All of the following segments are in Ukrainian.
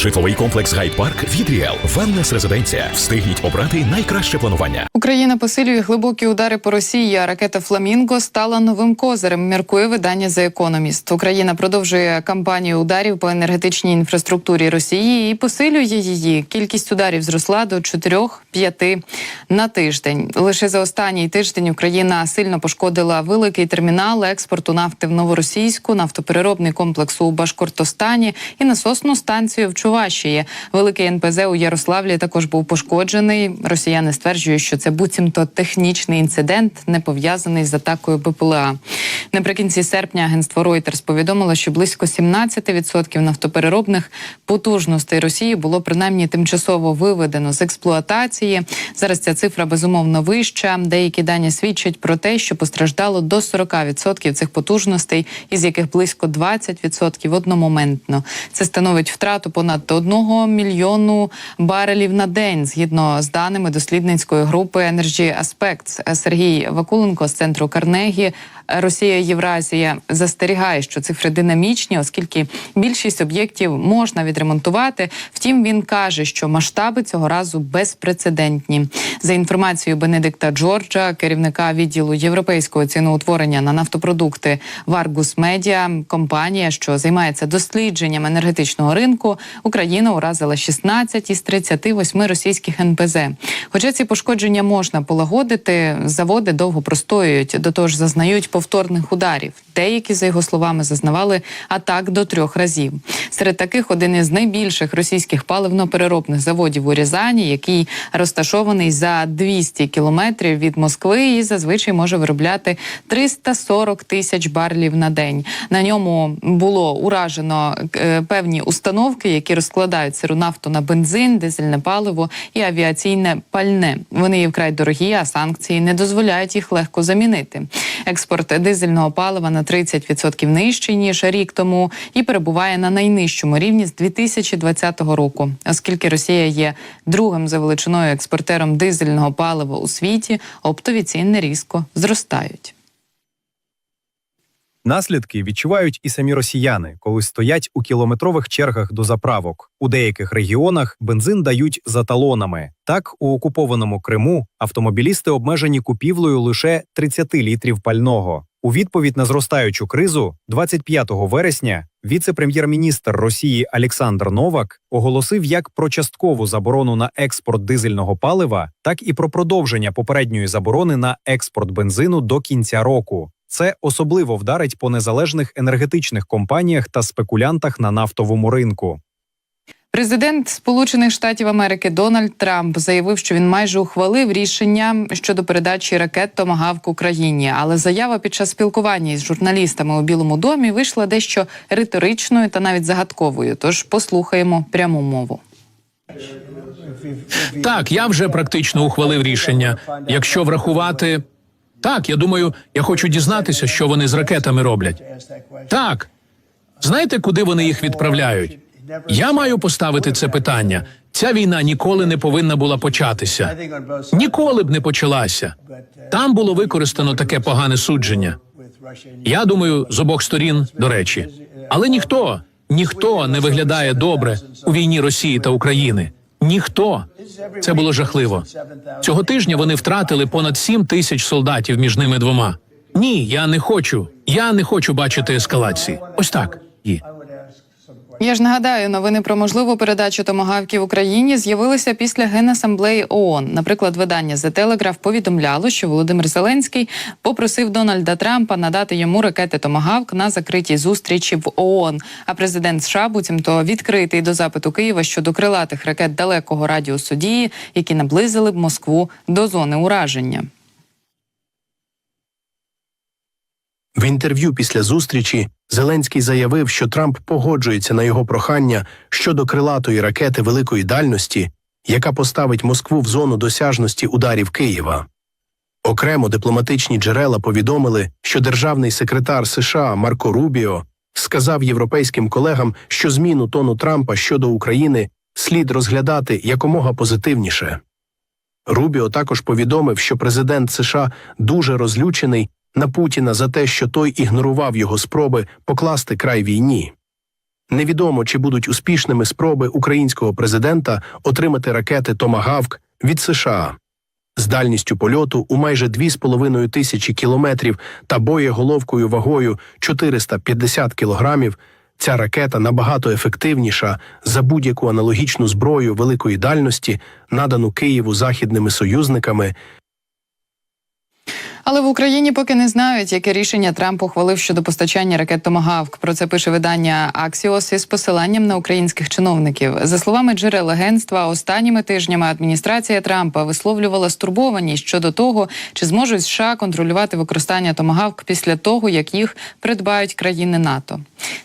Житловий комплекс Гайд-Парк від Ріел. Резиденція. Встигніть обрати найкраще планування. Україна посилює глибокі удари по Росії. а Ракета Фламінго стала новим козирем. Міркує видання The Economist. Україна продовжує кампанію ударів по енергетичній інфраструктурі Росії і посилює її. Кількість ударів зросла до 4-5 на тиждень. Лише за останній тиждень Україна сильно пошкодила великий термінал експорту нафти в Новоросійську, нафтопереробний комплекс у Башкортостані і насосну станцію в Чувашії. Великий НПЗ у Ярославлі також був пошкоджений. Росіяни стверджують, що це буцімто технічний інцидент, не пов'язаний з атакою БПЛА. Наприкінці серпня агентство Reuters повідомило, що близько 17% нафтопереробних потужностей Росії було принаймні тимчасово виведено з експлуатації. Зараз ця цифра безумовно вища. Деякі дані свідчать про те, що постраждало до 40% цих потужностей, із яких близько 20% одномоментно. Це становить втрату понад 1 мільйону барелів на день, згідно з даними дослідницької групи Energy Aspects. Сергій Вакуленко з центру Карнегі. Росія Євразія застерігає, що цифри динамічні, оскільки більшість об'єктів можна відремонтувати. Втім, він каже, що масштаби цього разу безпрецедентні. За інформацією Бенедикта Джорджа, керівника відділу європейського ціноутворення на нафтопродукти Варгус Медіа, компанія, що займається дослідженням енергетичного ринку, Україна уразила 16 із 38 російських НПЗ. Хоча ці пошкодження можна полагодити, заводи довго простоюють, до того ж зазнають повторних ударів. Деякі, за його словами, зазнавали атак до трьох разів. Серед таких один із найбільших російських паливно-переробних заводів у Рязані, який розташований за 200 кілометрів від Москви, і зазвичай може виробляти 340 тисяч барлів на день. На ньому було уражено е, певні установки, які розкладають сиру нафту на бензин, дизельне паливо і авіаційне пальне. Вони є вкрай дорогі, а санкції не дозволяють їх легко замінити. Експорт дизельного палива на 30% нижчий ніж рік тому і перебуває на найнижчому рівні з 2020 року, оскільки Росія є другим за величиною експортером дизельного палива у світі, оптові ціни різко зростають. Наслідки відчувають і самі росіяни, коли стоять у кілометрових чергах до заправок. У деяких регіонах бензин дають за талонами. Так, у окупованому Криму автомобілісти обмежені купівлею лише 30 літрів пального. У відповідь на зростаючу кризу, 25 вересня, віце-прем'єр-міністр Росії Олександр Новак оголосив як про часткову заборону на експорт дизельного палива, так і про продовження попередньої заборони на експорт бензину до кінця року. Це особливо вдарить по незалежних енергетичних компаніях та спекулянтах на нафтовому ринку. Президент Сполучених Штатів Америки Дональд Трамп заявив, що він майже ухвалив рішення щодо передачі ракет Томагавк Україні. Але заява під час спілкування із журналістами у Білому домі вийшла дещо риторичною та навіть загадковою. Тож послухаємо пряму мову. Так, я вже практично ухвалив рішення. Якщо врахувати, так, я думаю, я хочу дізнатися, що вони з ракетами роблять. Так, знаєте, куди вони їх відправляють? Я маю поставити це питання. Ця війна ніколи не повинна була початися. Ніколи б не почалася. Там було використано таке погане судження. Я думаю, з обох сторін, до речі, але ніхто, ніхто не виглядає добре у війні Росії та України. Ніхто це було жахливо. Цього тижня вони втратили понад 7 тисяч солдатів між ними двома. Ні, я не хочу. Я не хочу бачити ескалації. Ось так. І. Я ж нагадаю, новини про можливу передачу томагавків Україні з'явилися після генасамблеї ООН. Наприклад, видання The Telegraph повідомляло, що Володимир Зеленський попросив Дональда Трампа надати йому ракети Томагавк на закритій зустрічі в ООН. А президент США буцімто відкритий до запиту Києва щодо крилатих ракет далекого радіусу дії, які наблизили б Москву до зони ураження. В інтерв'ю після зустрічі Зеленський заявив, що Трамп погоджується на його прохання щодо крилатої ракети великої дальності, яка поставить Москву в зону досяжності ударів Києва. Окремо дипломатичні джерела повідомили, що державний секретар США Марко Рубіо сказав європейським колегам, що зміну тону Трампа щодо України слід розглядати якомога позитивніше. Рубіо також повідомив, що президент США дуже розлючений на Путіна за те, що той ігнорував його спроби покласти край війні. Невідомо, чи будуть успішними спроби українського президента отримати ракети Томагавк від США. З дальністю польоту у майже 2,5 тисячі кілометрів та боєголовкою вагою 450 кілограмів ця ракета набагато ефективніша за будь-яку аналогічну зброю великої дальності, надану Києву західними союзниками Але в Україні поки не знають, яке рішення Трамп ухвалив щодо постачання ракет Томагавк. Про це пише видання Axios із посиланням на українських чиновників. За словами джерел агентства, останніми тижнями адміністрація Трампа висловлювала стурбованість щодо того, чи зможуть США контролювати використання Томагавк після того, як їх придбають країни НАТО.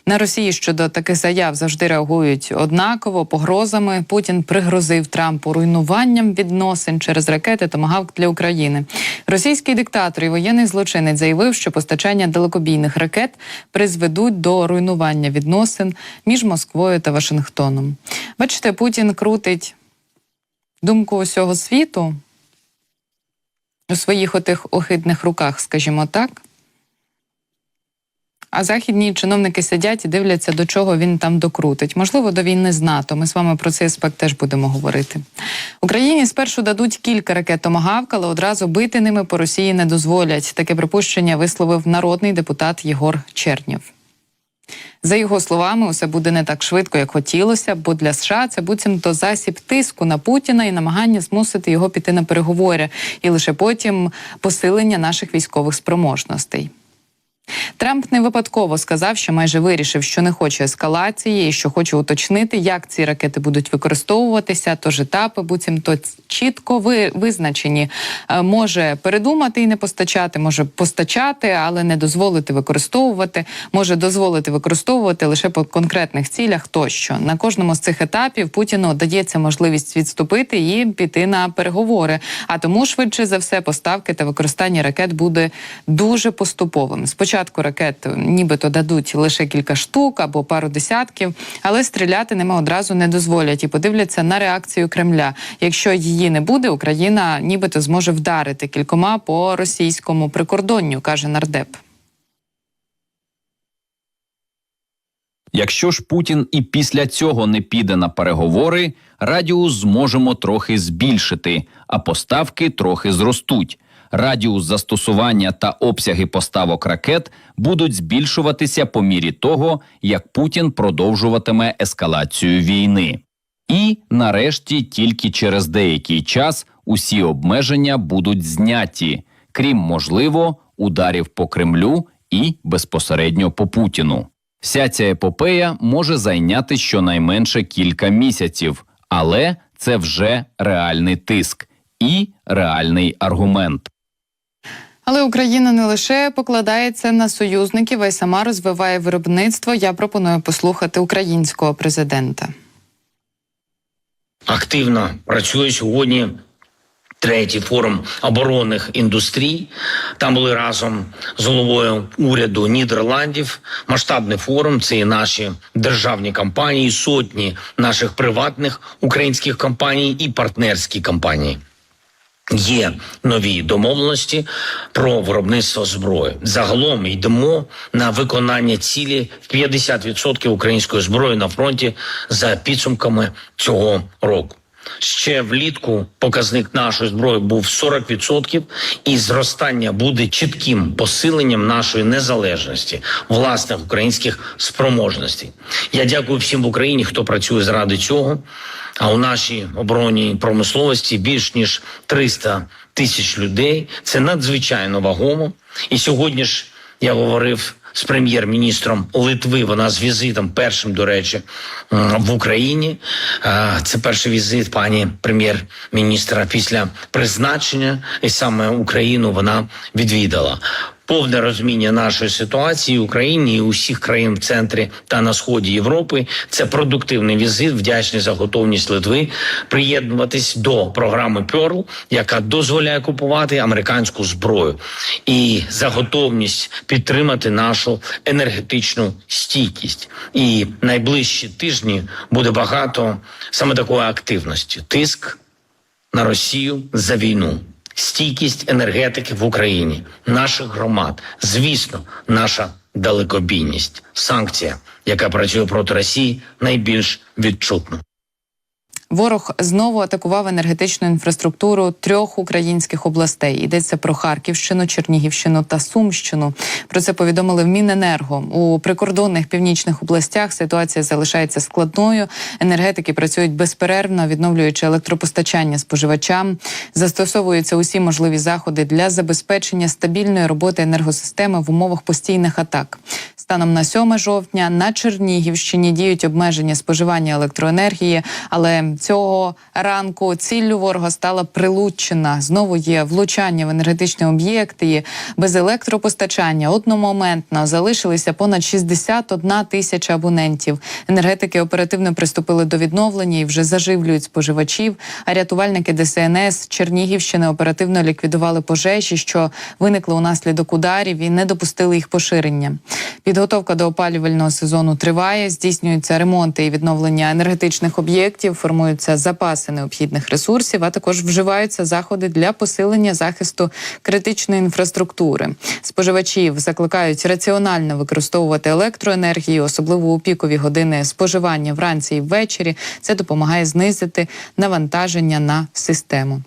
На Росії щодо таких заяв завжди реагують однаково погрозами. Путін пригрозив Трампу руйнуванням відносин через ракети Томагавк для України. Російський диктатор і воєнний злочинець заявив, що постачання далекобійних ракет призведуть до руйнування відносин між Москвою та Вашингтоном. Бачите, Путін крутить думку усього світу у своїх отих охидних руках, скажімо так. А західні чиновники сидять і дивляться, до чого він там докрутить. Можливо, до війни з НАТО. Ми з вами про цей аспект теж будемо говорити. Україні спершу дадуть кілька ракет «Томагавк», але одразу бити ними по Росії не дозволять. Таке припущення висловив народний депутат Єгор Чернєв. За його словами, усе буде не так швидко, як хотілося, бо для США це буцімто засіб тиску на Путіна і намагання змусити його піти на переговори, і лише потім посилення наших військових спроможностей. Трамп не випадково сказав, що майже вирішив, що не хоче ескалації і що хоче уточнити, як ці ракети будуть використовуватися. Тож етапи буцімто чітко ви, визначені. Е, Може передумати і не постачати, може постачати, але не дозволити використовувати. Може дозволити використовувати лише по конкретних цілях. Тощо на кожному з цих етапів Путіну дається можливість відступити і піти на переговори. А тому швидше за все поставки та використання ракет буде дуже поступовим. Спочатку ракет нібито дадуть лише кілька штук або пару десятків, але стріляти ними одразу не дозволять і подивляться на реакцію Кремля. Якщо її не буде, Україна нібито зможе вдарити кількома по російському прикордонню, каже нардеп. Якщо ж Путін і після цього не піде на переговори, радіус зможемо трохи збільшити, а поставки трохи зростуть. Радіус застосування та обсяги поставок ракет будуть збільшуватися по мірі того, як Путін продовжуватиме ескалацію війни. І нарешті тільки через деякий час усі обмеження будуть зняті, крім можливо ударів по Кремлю і безпосередньо по Путіну. Вся ця епопея може зайняти щонайменше кілька місяців, але це вже реальний тиск і реальний аргумент. Але Україна не лише покладається на союзників, а й сама розвиває виробництво. Я пропоную послухати українського президента. активно працює сьогодні. Третій форум оборонних індустрій. Там були разом з головою уряду Нідерландів. Масштабний форум. Це і наші державні компанії, сотні наших приватних українських компаній і партнерські компанії. Є нові домовленості про виробництво зброї. Загалом йдемо на виконання цілі в 50% української зброї на фронті за підсумками цього року. Ще влітку показник нашої зброї був 40%, і зростання буде чітким посиленням нашої незалежності, власних українських спроможностей. Я дякую всім в Україні, хто працює заради цього. А у нашій оборонній промисловості більш ніж 300 тисяч людей. Це надзвичайно вагомо. І сьогодні ж я говорив з прем'єр-міністром Литви. Вона з візитом першим, до речі, в Україні. Це перший візит пані прем'єр-міністра після призначення, і саме Україну вона відвідала. Повне розуміння нашої ситуації в Україні і усіх країн в центрі та на сході Європи. Це продуктивний візит. Вдячний за готовність Литви приєднуватись до програми Перл, яка дозволяє купувати американську зброю, і за готовність підтримати нашу енергетичну стійкість. І найближчі тижні буде багато саме такої активності. Тиск на Росію за війну. Стійкість енергетики в Україні, наших громад, звісно, наша далекобійність. Санкція, яка працює проти Росії, найбільш відчутно. Ворог знову атакував енергетичну інфраструктуру трьох українських областей. Йдеться про Харківщину, Чернігівщину та Сумщину. Про це повідомили в Міненерго. У прикордонних північних областях ситуація залишається складною. Енергетики працюють безперервно, відновлюючи електропостачання споживачам. Застосовуються усі можливі заходи для забезпечення стабільної роботи енергосистеми в умовах постійних атак. Станом на 7 жовтня на Чернігівщині діють обмеження споживання електроенергії, але цього ранку ціллю ворога стала Прилуччина. Знову є влучання в енергетичні об'єкти. І Без електропостачання одномоментно залишилися понад 61 тисяча абонентів. Енергетики оперативно приступили до відновлення і вже заживлюють споживачів. А рятувальники ДСНС Чернігівщини оперативно ліквідували пожежі, що виникли унаслідок ударів і не допустили їх поширення. Підготовка до опалювального сезону триває. Здійснюються ремонти і відновлення енергетичних об'єктів, формуються запаси необхідних ресурсів, а також вживаються заходи для посилення захисту критичної інфраструктури. Споживачів закликають раціонально використовувати електроенергію, особливо у пікові години споживання вранці і ввечері. Це допомагає знизити навантаження на систему.